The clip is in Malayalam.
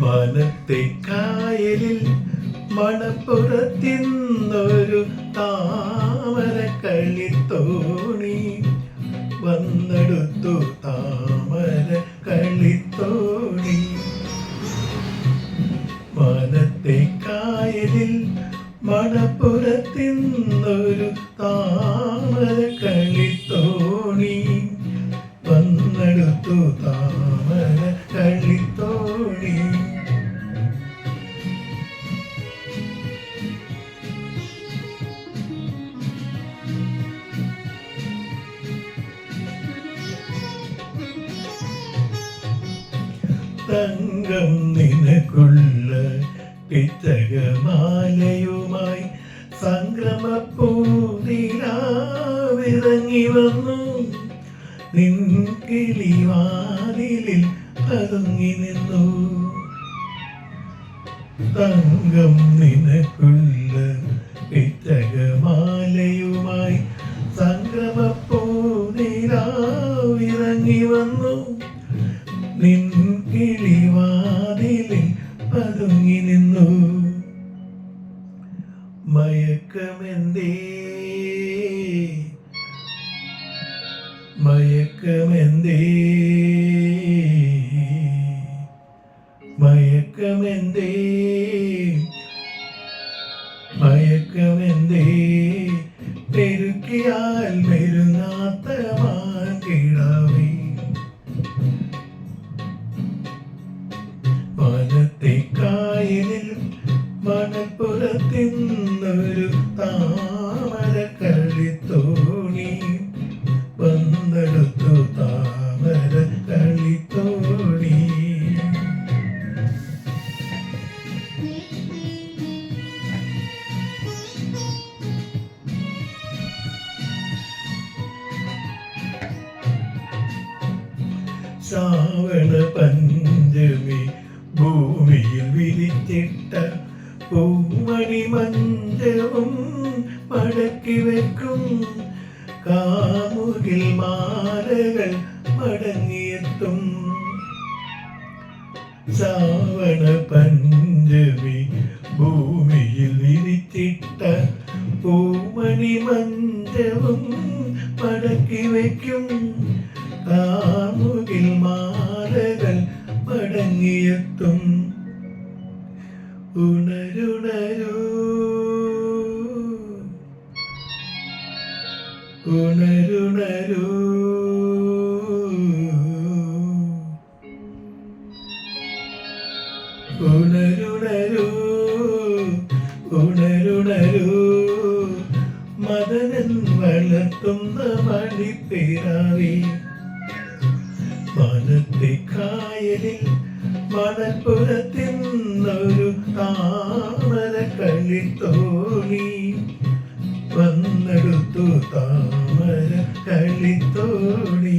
മനത്തെ കായലിൽ മണപ്പുറത്തിന്നൊരു താമര കളിത്തോണി വന്നെടുത്തു താമര കളിത്തോണി മനത്തെ കായലിൽ മണപ്പുറത്തിന്നൊരു താമര കളിത്തോണി തങ്കം നിനക്കുള്ള പിത്തകമാലയുമായി സംക്രമപ്പൂതിരാവിറങ്ങി വന്നു. നിൻകിളിവാതിലിൽ പതുങ്ങി നിന്നു. തങ്കം നിനക്കുള്ള പിത്തകമാലയുമായി സംക്രമപ്പൂതിരാവിറങ്ങി മയക്കമെന്തേ? മയക്കമെന്തേ? മയക്കമെന്തേ? മയക്കമെന്തേ? പെരുക്കിയാൽ മെരുങ്ങാത്ത മാൻകിടാവേ മനത്തെ കായലിൽ മണപ്പുറത്തിന്നൊരു சாவண பஞ்சமி பூமியில் விரித்திட்ட பூமணி மஞ்சமும் மடக்கி வைக்கும் காமுகில் மாலகள் மடங்கியத்தும் சாவண பஞ்சமி பூமியில் விரித்திட்ட பூமணி மஞ்சமும் மடக்கி வைக்கும் ഉണരുണരൂ. ഉണരുണരൂ. ഉണരുണരൂ. ഉണരുണരൂ. മദനൻ വളർത്തുന്ന മണിപ്പേരാവി മനത്തെ കായലിൽ മണപ്പുറത്തിന്നൊരു താമര കളിത്തോണി വന്നെടുത്തു താമര കളിത്തോണി